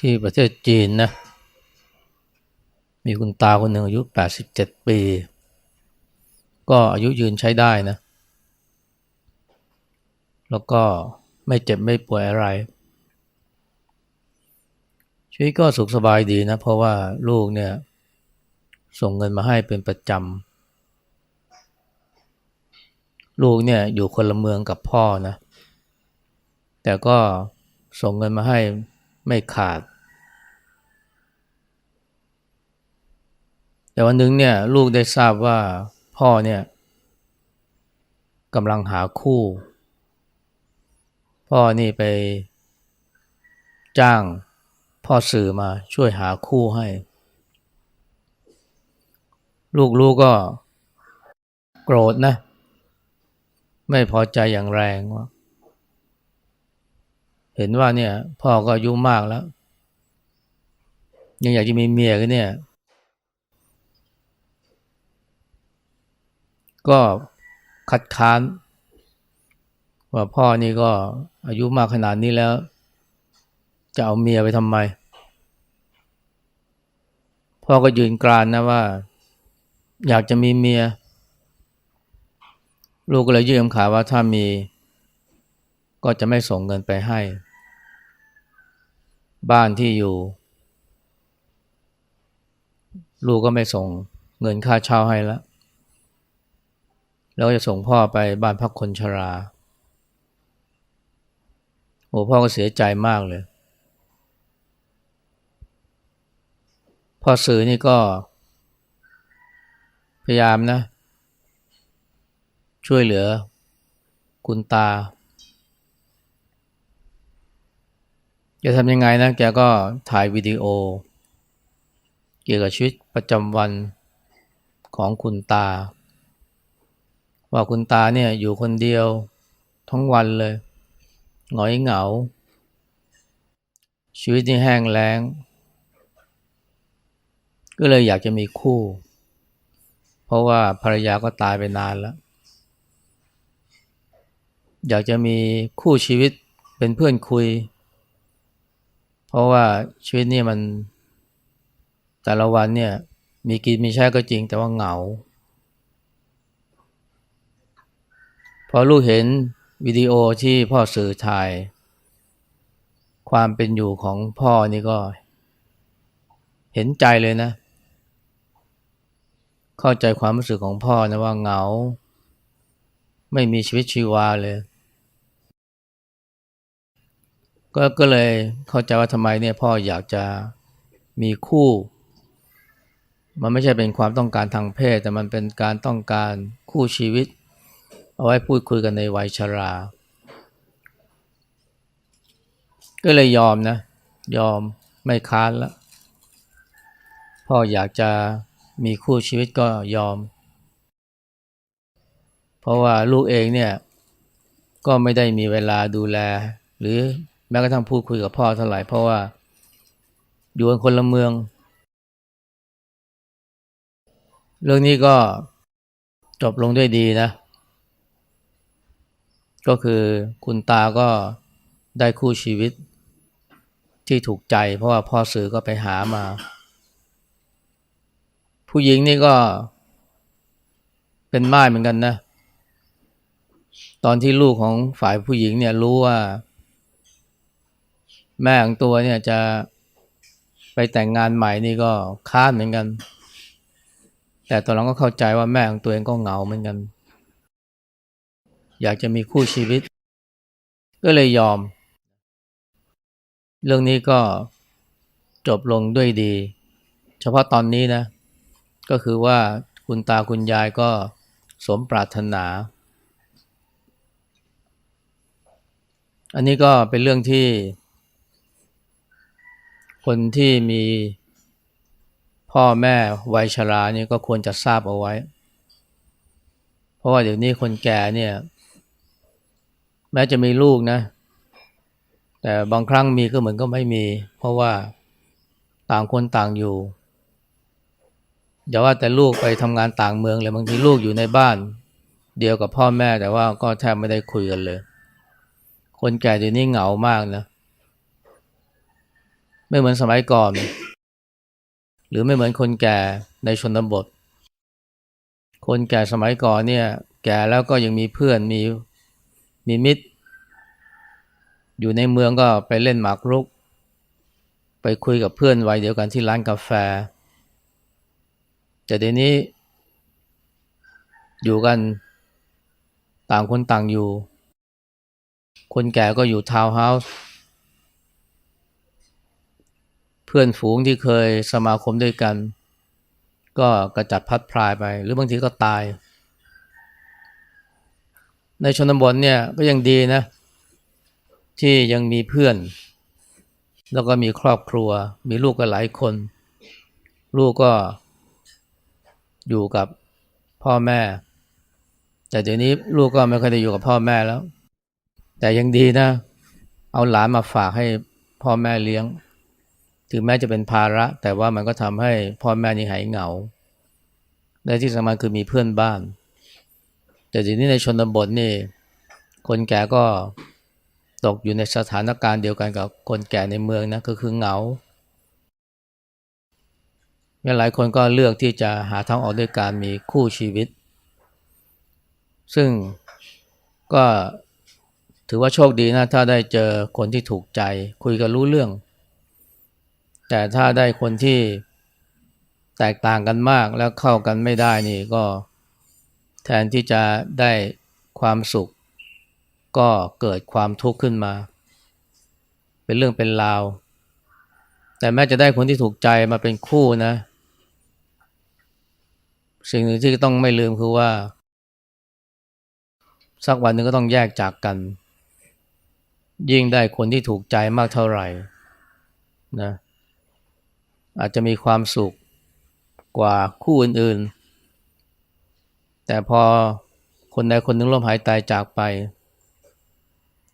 ที่ประเทศจีนนะ มีคุณตาคนหนึ่งอายุ 87 ปี ก็อายุยืนใช้ได้นะ แล้วก็ไม่เจ็บไม่ป่วยอะไร ชีวิตก็สุขสบายดีนะ เพราะว่าลูกเนี่ย ส่งเงินมาให้เป็นประจำ ลูกเนี่ยอยู่คนละเมืองกับพ่อนะ แต่ก็ส่งเงินมาให้ไม่ขาด แต่วันหนึ่งเนี่ยลูกได้ทราบว่าพ่อเนี่ยกำลังหาคู่ พ่อนี่ไปจ้างพ่อสื่อมาช่วยหาคู่ให้ ลูกลูกก็โกรธนะ ไม่พอใจอย่างแรงว่าเห็นว่าเนี่ย พ่อก็อายุมากแล้ว ยังอยากจะมีเมียกันเนี่ย ก็คัดค้าน ว่าพ่อนี่ก็อายุมากขนาดนี้แล้ว จะเอาเมียไปทำไม พ่อก็ยืนกรานนะว่า อยากจะมีเมีย ลูกก็เลยยื่นคำขาว่าถ้ามี ก็จะไม่ส่งเงินไปให้ บ้านที่อยู่ ลูกก็ไม่ส่งเงินค่าเช่าให้แล้ว แล้วจะส่งพ่อไปบ้านพักคนชรา โอ้พ่อก็เสียใจมากเลย พ่อสื่อนี่ก็ พยายามนะ ช่วยเหลือ คุณตา จะทำยังไงนะ แกก็ถ่ายวิดีโอ เกี่ยวกับชีวิตประจำวันของคุณตา ว่าคุณตาเนี่ยอยู่คนเดียวทั้งวันเลยหงอยเหงา ชีวิตนี่แห้งแล้ง ก็เลยอยากจะมีคู่ เพราะว่าภรรยาก็ตายไปนานแล้ว อยากจะมีคู่ชีวิตเป็นเพื่อนคุย เพราะว่าชีวิตนี่มันแต่ละวันเนี่ยมีกินมีใช้ก็จริงแต่ว่าเหงา พอลูกเห็นวิดีโอที่พ่อสื่อถ่าย ความเป็นอยู่ของพ่อนี่ก็ เห็นใจเลยนะ เข้าใจความรู้สึกของพ่อนะว่าเหงา ไม่มีชีวิตชีวาเลย ก็ก็เลยเข้าใจว่าทำไมเนี่ยพ่ออยากจะมีคู่ มันไม่ใช่เป็นความต้องการทางเพศ แต่มันเป็นการต้องการคู่ชีวิต เอาไว้พูดคุยกันในวัยชรา ก็เลยยอมนะ ยอมไม่ค้านล้วพ่ออยากจะมีคู่ชีวิตก็ยอม เพราะว่าลูกเองเนี่ยก็ไม่ได้มีเวลาดูแล หรือแม้กระทั่งพูดคุยกับพ่อเท่าไหร่เพราะว่าอยู่กันคนละเมือง เรื่องนี้ก็จบลงด้วยดีนะ ก็คือคุณตาก็ได้คู่ชีวิตที่ถูกใจ เพราะว่าพ่อสื่อก็ไปหามา ผู้หญิงนี่ก็เป็นม่ายเหมือนกันนะ ตอนที่ลูกของฝ่ายผู้หญิงเนี่ยรู้ว่า แม่ของตัวเนี่ยจะไปแต่งงานใหม่นี่ก็ค้านเหมือนกัน แต่ตอนหลังก็เข้าใจว่าแม่ของตัวเองก็เหงาเหมือนกัน อยากจะมีคู่ชีวิต ก็เลยยอม เรื่องนี้ก็จบลงด้วยดี เฉพาะตอนนี้นะ ก็คือว่าคุณตาคุณยายก็สมปรารถนา อันนี้ก็เป็นเรื่องที่ คนที่มีพ่อแม่วัยชรานี่ก็ควรจะทราบเอาไว้ เพราะว่าเดี๋ยวนี้คนแก่เนี่ย แม้จะมีลูกนะ แต่บางครั้งมีก็เหมือนก็ไม่มี เพราะว่าต่างคนต่างอยู่อย่าว่าแต่ลูกไปทำงานต่างเมืองเลยบางทีลูกอยู่ในบ้าน เดียวกับพ่อแม่แต่ว่าก็แทบไม่ได้คุยกันเลย คนแก่เดี๋ยวนี้เหงามากนะไม่เหมือนสมัยก่อน หรือไม่เหมือนคนแก่ในชนบท คนแก่สมัยก่อนเนี่ย แก่แล้วก็ยังมีเพื่อนมี มีมิตร อยู่ในเมืองก็ไปเล่นหมากรุก ไปคุยกับเพื่อนวัยเดียวกันที่ร้านกาแฟ แต่เดี๋ยวนี้ อยู่กันต่างคนต่างอยู่ คนแก่ก็อยู่ทาวน์เฮาส์เพื่อนฝูงที่เคยสมาคมด้วยกัน ก็กระจัดพัดพรายไป หรือบางทีก็ตาย ในชนบทเนี่ยก็ยังดีนะ ที่ยังมีเพื่อน แล้วก็มีครอบครัว มีลูกกันหลายคน ลูกก็อยู่กับพ่อแม่ แต่เดี๋ยวนี้ลูกก็ไม่ค่อยได้อยู่กับพ่อแม่แล้ว แต่ยังดีนะ เอาหลานมาฝากให้พ่อแม่เลี้ยง ถึงแม้จะเป็นภาระ แต่ว่ามันก็ทำให้พ่อแม่นี่หายเหงา และที่สำคัญคือมีเพื่อนบ้าน แต่ทีนี้ในชนบทนี่ คนแก่ก็ตกอยู่ในสถานการณ์เดียวกันกับคนแก่ในเมืองนะก็คือเหงาหลายคนก็เลือกที่จะหาทางออกด้วยการมีคู่ชีวิต ซึ่งก็ถือว่าโชคดีนะถ้าได้เจอคนที่ถูกใจ คุยกันรู้เรื่อง แต่ถ้าได้คนที่แตกต่างกันมากแล้วเข้ากันไม่ได้นี่ก็ แทนที่จะได้ความสุข ก็เกิดความทุกข์ขึ้นมา เป็นเรื่องเป็นราว แต่แม้จะได้คนที่ถูกใจมาเป็นคู่นะ สิ่งหนึ่งที่ต้องไม่ลืมคือว่า สักวันหนึ่งก็ต้องแยกจากกัน ยิ่งได้คนที่ถูกใจมากเท่าไหร่นะอาจจะมีความสุขกว่าคู่อื่นๆ แต่พอคนใดคนหนึ่งล้มหายตายจากไป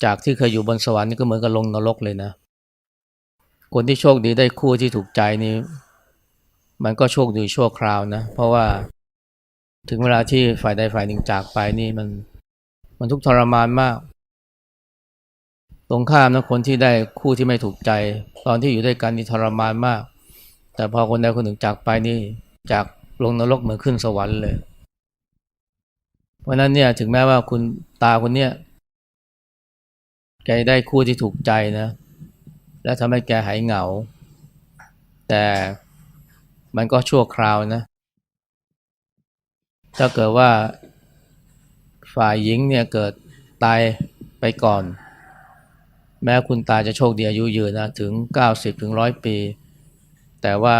จากที่เคยอยู่บนสวรรค์นี่ก็เหมือนกับลงนรกเลยนะ คนที่โชคดีได้คู่ที่ถูกใจนี่มันก็โชคดีชั่วคราวนะ เพราะว่าถึงเวลาที่ฝ่ายใดฝ่ายหนึ่งจากไปนี่มันมันทุกทรมานมาก ตรงข้ามนะคนที่ได้คู่ที่ไม่ถูกใจ ตอนที่อยู่ด้วยกันนี่ทรมานมาก แต่พอคนใดคนหนึ่งจากไปนี่จากลงนรกเหมือนขึ้นสวรรค์เลย เพราะนั้นเนี่ยถึงแม้ว่าคุณตาคนเนี้ยแกได้คู่ที่ถูกใจนะ และทำให้แกหายเหงา แต่มันก็ชั่วคราวนะ ถ้าเกิดว่าฝ่ายหญิงเนี่ยเกิดตายไปก่อน แม้คุณตาจะโชคดีอายุยืนนะถึง 90ถึงร้อยปี แต่ว่า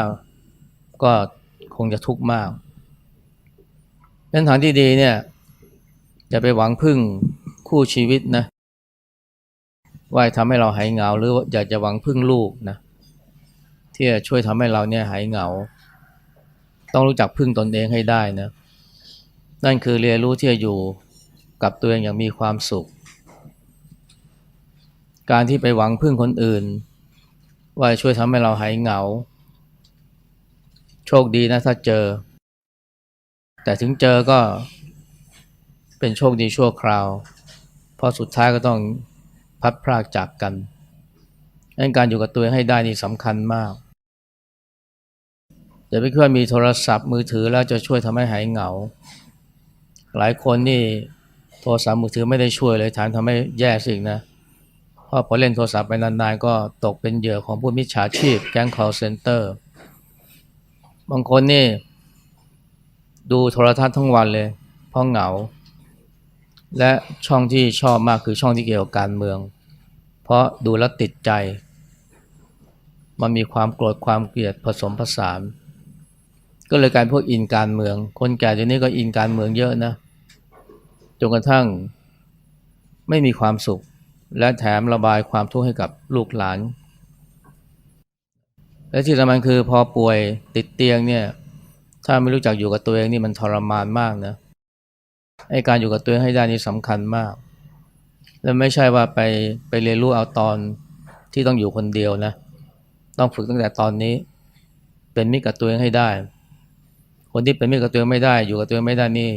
ก็คงจะทุกข์มากเป็นทางที่ดีเนี่ย จะไปหวังพึ่งคู่ชีวิตนะว่าทำให้เราหายเหงา หรืออยากจะหวังพึ่งลูกนะที่จะช่วยทำให้เราเนี่ยหายเหงา ต้องรู้จักพึ่งตนเองให้ได้นะนั่นคือเรียนรู้ที่จะอยู่กับตัวเองอย่างมีความสุข การที่ไปหวังพึ่งคนอื่น ว่าช่วยทำให้เราหายเหงา โชคดีนะถ้าเจอ แต่ถึงเจอก็ เป็นโชคดีชั่วคราวพราะสุดท้ายก็ต้องพัดพรากจากกันดังการอยู่กับตัวเองให้ได้นี่สำคัญมากอย่าไปคิดว่ามีโทรศัพท์มือถือแล้วจะช่วยทำให้หายเหงา หลายคนนี่โทรศัพท์มือถือไม่ได้ช่วยเลยแถมทำให้แย่สิ่งนะเพราะพอเล่นโทรศัพท์ไปนานๆ ก็ตกเป็นเหยื่อของผู้มิจฉาชีพแก๊ง call center บางคนนี่ดูโทรทัศน์ทั้งวันเลย เพราะเหงา และช่องที่ชอบมากคือช่องที่เกี่ยวกับการเมือง เพราะดูแล้วติดใจ มันมีความโกรธความเกลียดผสมผสาน ก็เลยกลายพวกอินการเมือง คนแก่เดี๋ยวนี้ก็อินการเมืองเยอะนะจนกระทั่งไม่มีความสุข และแถมระบายความทุกข์ให้กับลูกหลาน และที่สำคัญคือพอป่วยติดเตียงเนี่ยถ้าไม่รู้จักอยู่กับตัวเองนี่มันทรมานมากนะ ไอการอยู่กับตัวเองให้ได้นี่สำคัญมาก และไม่ใช่ว่าไปไปเรียนรู้เอาตอนที่ต้องอยู่คนเดียวนะ ต้องฝึกตั้งแต่ตอนนี้ เป็นมิตรกับตัวเองให้ได้ คนที่เป็นมิตรกับตัวเองไม่ได้ อยู่กับตัวเองไม่ได้นี่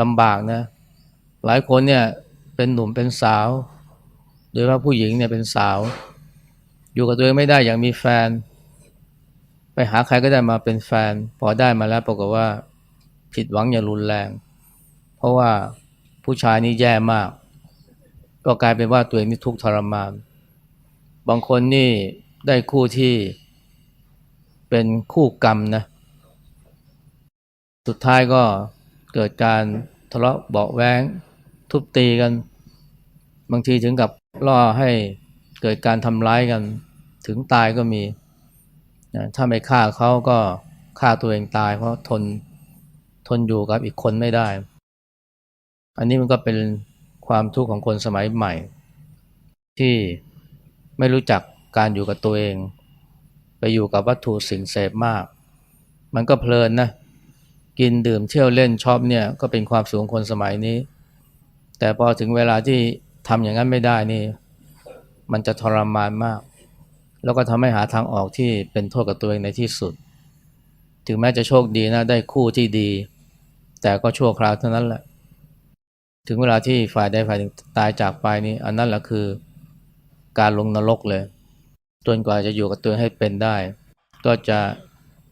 ลำบากนะ หลายคนเนี่ยเป็นหนุ่มเป็นสาว โดยว่าผู้หญิงเนี่ยเป็นสาว อยู่กับตัวเองไม่ได้อย่างมีแฟน ไปหาใครก็ได้มาเป็นแฟน พอได้มาแล้วปรากฏว่า ผิดหวังอย่างรุนแรง เพราะว่าผู้ชายนี่แย่มาก ก็กลายเป็นว่าตัวเองนี่ทุกข์ทรมาน บางคนนี่ได้คู่ที่เป็นคู่กรรมนะ สุดท้ายก็เกิดการทะเลาะเบาแว้งทุบตีกัน บางทีถึงกับล่อให้เกิดการทำร้ายกัน ถึงตายก็มี ถ้าไม่ฆ่าเขาก็ฆ่าตัวเองตายเพราะทน ทนอยู่กับอีกคนไม่ได้ อันนี้มันก็เป็นความทุกข์ของคนสมัยใหม่ ที่ไม่รู้จักการอยู่กับตัวเอง ไปอยู่กับวัตถุสิ่งเสพมาก มันก็เพลินนะกินดื่มเที่ยวเล่นชอบเนี่ยก็เป็นความสุขของคนสมัยนี้ แต่พอถึงเวลาที่ทำอย่างนั้นไม่ได้นี่ มันจะทรมานมาก แล้วก็ทำให้หาทางออกที่เป็นโทษกับตัวเองในที่สุด ถึงแม้จะโชคดีนะได้คู่ที่ดี แต่ก็ชั่วคราวเท่านั้นแหละ ถึงเวลาที่ฝ่ายใดฝ่ายหนึ่งตายจากไปนี่อันนั้นแหละคือการลงนรกเลยจนกว่าจะอยู่กับตัวเองให้เป็นได้ ก็จะ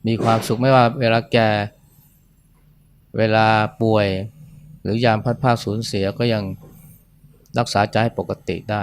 มีความสุขไม่ว่าเวลาแก่เวลาป่วย หรือยามพัดภาคสูญเสียก็ยังรักษาใจให้ปกติได้